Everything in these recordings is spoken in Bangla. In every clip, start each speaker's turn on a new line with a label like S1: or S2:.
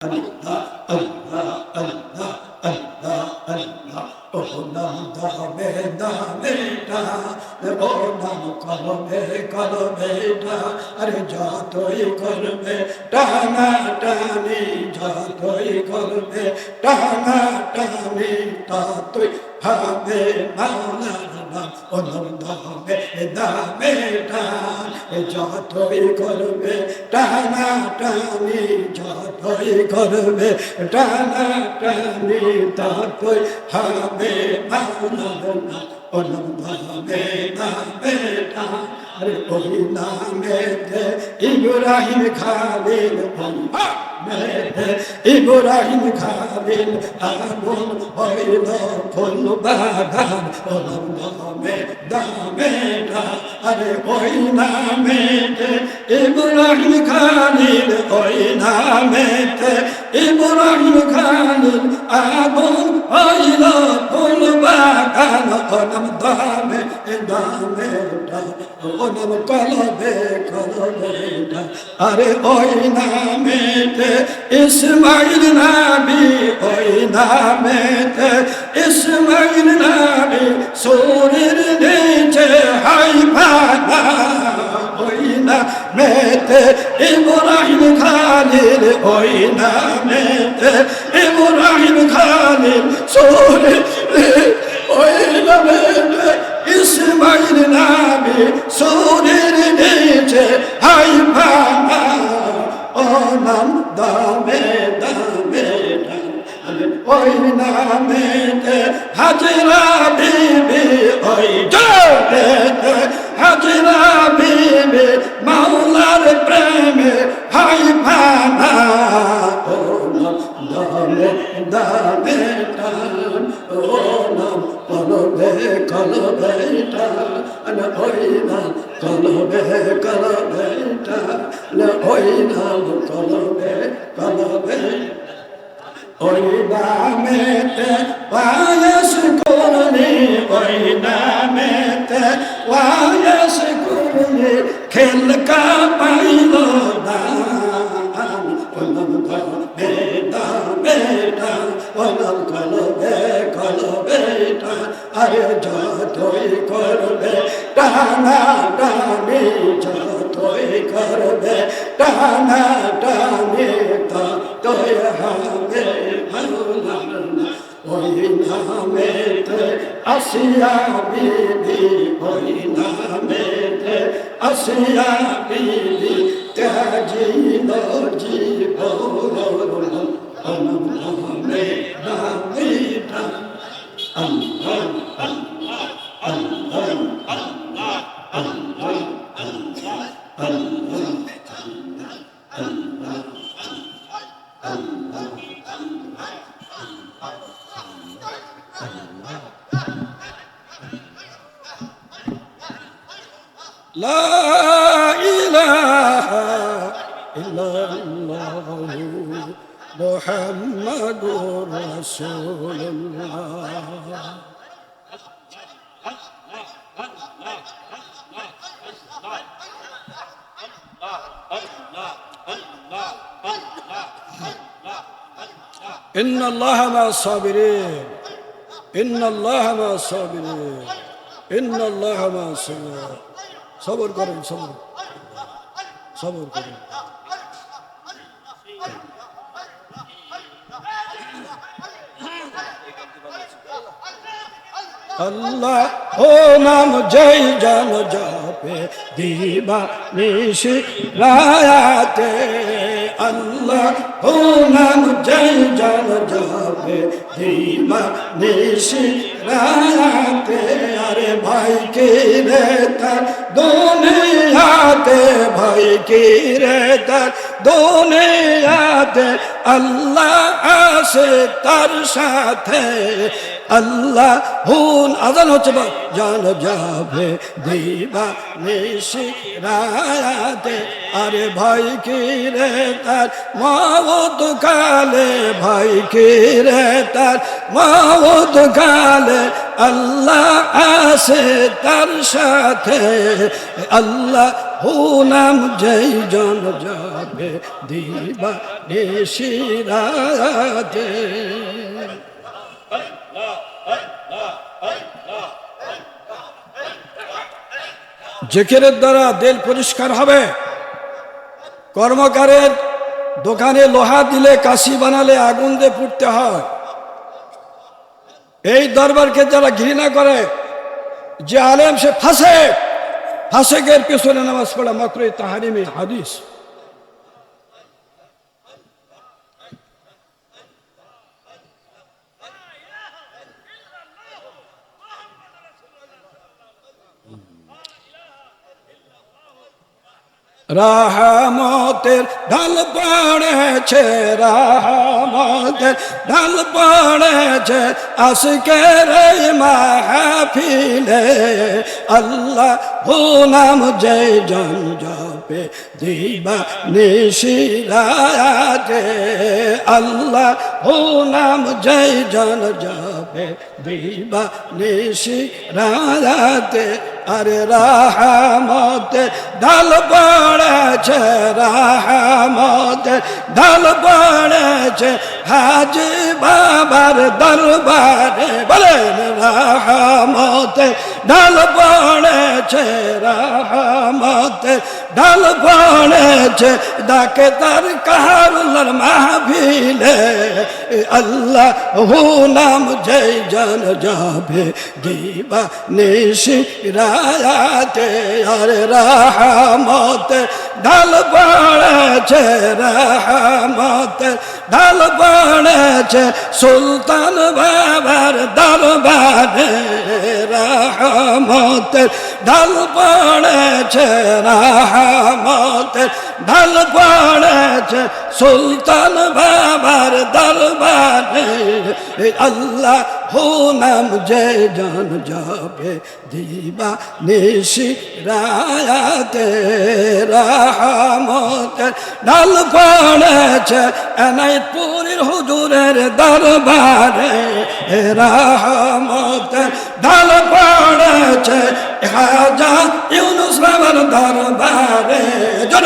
S1: আল্লাহ কলমে কলমে আরে যতই করবে টানা টানি, যতই করবে টানা টানি, ততই হবে মাওলার নাম ও নাম দামে দামে যতই করবে টানা টানি, যতই করবে টানা টানি, ততই হবে মাওলার নাম ইব্রাহিম খালিল ইব্রাহিম খালিল আগুন হইল ফুল বাগান ও নাম দামে আরে ওই নামেতে ইব্রাহিম খালিল, ওই নামেতে ইব্রাহিম খালিল, আগুন হইল ফুল বাগান ও দামে দামে ও কলবে কলবে আরে ওই নামেতে ইসমাইল নাবি ওই নামেতে ইসমাইল নাবি সুরের নিচে হাই ভানা ওই নামেতে ইব্রাহিম খালিল ওই নামেতে ইব্রাহিম খালিল সোরের কলবে ওই নাম কলবে কলবে ওই নামেতে পায়স করনি ওই নামেতে পায়স করনি খেল কা পাইল দান ওলম কলবে দামে টান ওলম কলবে কলবে টান আরে যতই করবে, টানা টানি যতই করবে, টানা টানি ততই হবে ওই নামেতে আসিয়া বিবি ওই নামেতে আসিয়া বিবি ত্যাজিল জীবন নামে নামে لا إله إلا الله محمد رسول الله. إن الله مع الصابرين. إن الله مع الصابرين. إن الله مع الصابرين. সবর করেন, সবর। সবর করেন। আল্লাহ, ও নাম জয় জন জপে দিবা নিশি রায়াতে। আল্লাহ, ও নাম জয় জন জপে দিবা নিশি রায়াতে। আরে ভাই কে রে তার দুনিয়াতে ভাই কে রে তার দুনিয়াতে আল্লাহ আসে তার সাথে। আল্লাহ হুন, আজান হচ্ছে বা জান যাবে দিবা নিশি রায়াতে আরে ভাই কি রে তার মত কালে ভাই রে তার মত কালে আল্লাহ আছে তার সাথে। আল্লাহ নাম যেই জন যাবে দিবা নিশিরাতে জেকেরের দ্বারা দিল পরিষ্কার হবে। কর্মকারের দোকানে লোহা দিলে, কাশি বানালে আগুন দিয়ে পুড়তে হয়। এই দরবারকে যারা ঘৃণা করে, যে আলেম সে ফাঁসে ফাঁসেকের পেছনে নামাজ পড়া মকরে তাহারিমি হাদিস। রাহমতের ঢাল পড়েছে, রাহমতের ঢাল পড়েছে। আশকের মাহফিলে আল্লাহ নাম জয় জন যাবে দিবা নিশিরাতে আল্লাহ নাম জয় জন যাবে দিবা নিশিরাতে আরে রাহমতে, ঢাল পড়েছে রাহমতে, ঢাল পড়েছে হাজি বাবার দরবারে। বলেন রাহমতে, ঢাল পড়েছে রাহমতে, ঢাল পড়েছে ডাকে তার কাহারুল্লার মাহফিলে আল্লাহ হু নাম জয় জন যাবে দিবা নিশি রায়াতে আর রাহমতে ঢাল পড়েছে রাহমতে ঢাল পড়েছে সুলতান বাবার দরবারে রাহমতে ঢাল পড়েছে রাহমতে ঢাল পড়েছে সুলতান বাবার দরবারে আল্লাহ হো নাম জয় জান যাবে দিবা নিশি রায়াতে, রাহমতে। ঢাল পড়েছে এনাইপুরের হুজুরের দরবারে রাহমতে। ঢাল পড়েছে খাজা ইউনুস বাবার দরবারে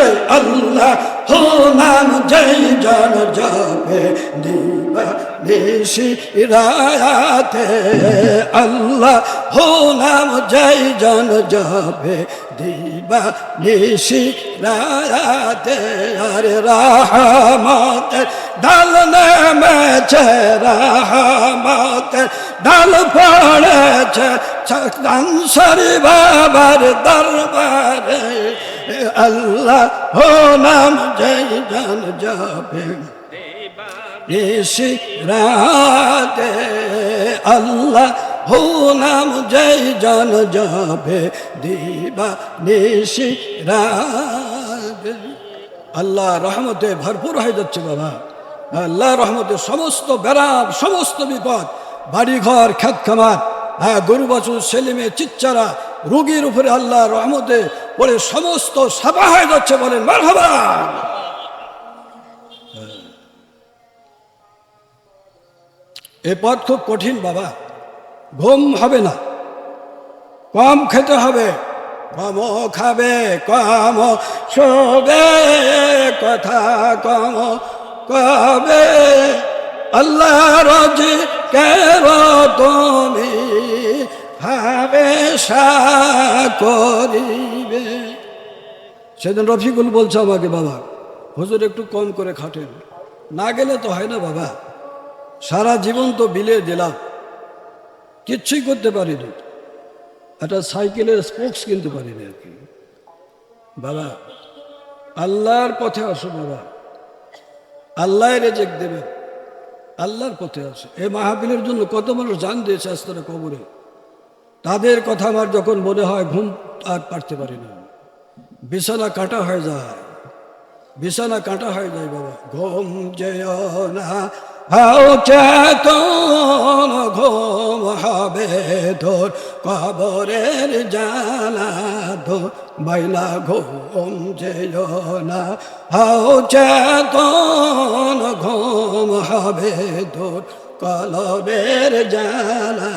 S1: জরে আল্লাহ হো নাম জয় জন যাবে দিবা নিশি রায়াতে, আল্লাহ হো নাম জয় জন যাবে দিবা নিশি রায়াতে, আর রাহমতে ঢাল নেমেছে, রাহমতে ঢাল পড়েছে ছারি বাবার দরবারে। আল্লাহ হো নাম জয় জন যাবে নিশি রাতে আল্লাহ হো নাম জয় জন যাবে, দিবা নিশি রাতে আল্লাহ রহমতে ভরপুর হয়ে যাচ্ছে বাবা। আল্লাহ রহমতে সমস্ত বেড়াব, সমস্ত বিপদ, বাড়িঘর খ্যাত খামার হ্যাঁ গরু বাছুর ছেলে মেয়ে চিচ্চারা, রোগীর উপরে আল্লাহ রহমতে বলে সমস্ত সাফা হয়ে যাচ্ছে মারহাবা। এ পথ খুব কঠিন বাবা, ঘুম হবে না, কম খেতে হবে, কম খাবে, কম শোবে, কথা কম কবে, আল্লাহ রজি কের তুমি ভাবে করিবে। সেদিন রফিকুল বলছে আমাকে, বাবা, হুজুর একটু কম করে খাটেন। না গেলে তো হয় না, বাবা। সারা জীবন তো বিলে দিলাম। কিচ্ছুই করতে পারিনি। একটা সাইকেলের স্পোক্স কিনতে পারিনি আর কি। বাবা, আল্লাহর পথে আসো, বাবা। আল্লাহ রেজেক দেবেন। আল্লাহর পথে আছে। এই মাহাবিলের জন্য কত মানুষ জান দিয়েছে আস্তারা কবরে। তাদের কথা আমার যখন মনে হয়, ঘুম আর পারতে পারি না। বিছানা কাটা হয়ে যায়। বিছানা কাটা হয়ে যায়, বাবা। ঘুম যেও না হাও চেতন ঘুম হবে ধর, কবরের জালা ধো বাইলা ঘুম যেও না। হাও চেতন ঘুম হবে ধর, কলবের জালা